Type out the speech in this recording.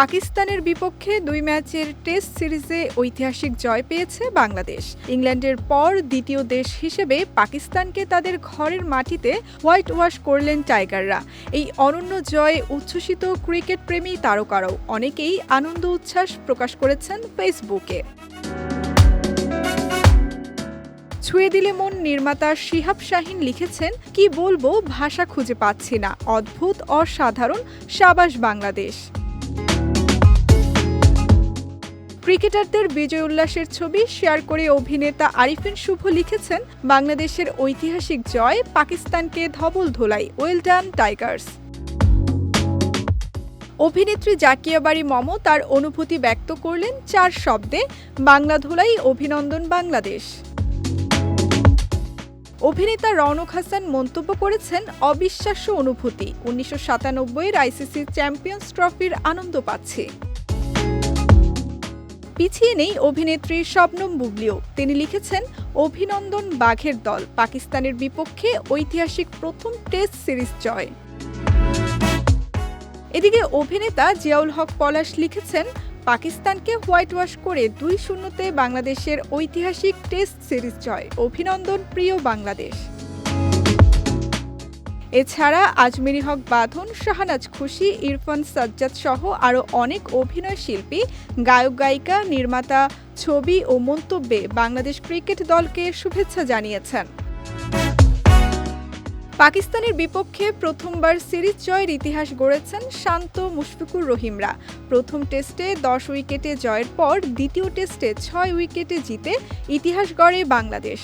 পাকিস্তানের বিপক্ষে দুই ম্যাচের টেস্ট সিরিজে ঐতিহাসিক জয় পেয়েছে বাংলাদেশ। ইংল্যান্ডের পর দ্বিতীয় দেশ হিসেবে পাকিস্তানকে তাদের ঘরের মাটিতে হোয়াইট ওয়াশ করলেন টাইগাররা। এই অনন্য জয়ে উচ্ছ্বসিত ক্রিকেট প্রেমী তারকারাও অনেকেই আনন্দ উচ্ছ্বাস প্রকাশ করেছেন ফেসবুকে। ছুঁয়ে দিলে মন নির্মাতা শিহাব শাহিন লিখেছেন, কি বলব, ভাষা খুঁজে পাচ্ছি না। অদ্ভুত, অসাধারণ, সাবাস বাংলাদেশ। ক্রিকেটারদের বিজয় উল্লাসের ছবি শেয়ার করে অভিনেতা আরিফিন শুভ লিখেছেন, বাংলাদেশের ঐতিহাসিক জয় পাকিস্তানকে ধবল ধোলাই ওয়েল ডান টাইগার্স অভিনেত্রী জাকিয়া বাড়ি মম তার অনুভূতি ব্যক্ত করলেন চার শব্দে, বাংলা ধোলাই, অভিনন্দন বাংলাদেশ। অভিনেতা রওনক হাসান মন্তব্য করেছেন, অবিশ্বাস্য অনুভূতি, উনিশশো সাতানব্বইয়ের আইসিসি চ্যাম্পিয়ন্স ট্রফির আনন্দ পাচ্ছি। পিছিয়ে নেই অভিনেত্রী শবনম বুবলিও। তিনি লিখেছেন, অভিনন্দন বাঘের দল, পাকিস্তানের বিপক্ষে ঐতিহাসিক প্রথম টেস্ট সিরিজ জয়। এদিকে অভিনেতা জিয়াউল হক পলাশ লিখেছেন, পাকিস্তানকে হোয়াইট ওয়াশ করে দুই শূন্যতে বাংলাদেশের ঐতিহাসিক টেস্ট সিরিজ জয়। অভিনন্দন প্রিয় বাংলাদেশ। এছাড়া আজমেরি হক বাঁধন, শাহানাজ খুশি, ইরফান সাজ্জাদ সহ আরও অনেক অভিনয় শিল্পী, গায়ক, গায়িকা, নির্মাতা, ছবি ও মন্তব্যে বাংলাদেশ ক্রিকেট দলকে শুভেচ্ছা জানিয়েছেন। পাকিস্তানের বিপক্ষে প্রথমবার সিরিজ জয়ের ইতিহাস গড়েছেন শান্ত মুশফিকুর রহিমরা। প্রথম টেস্টে দশ উইকেটে জয়ের পর দ্বিতীয় টেস্টে ছয় উইকেটে জিতে ইতিহাস গড়ে বাংলাদেশ।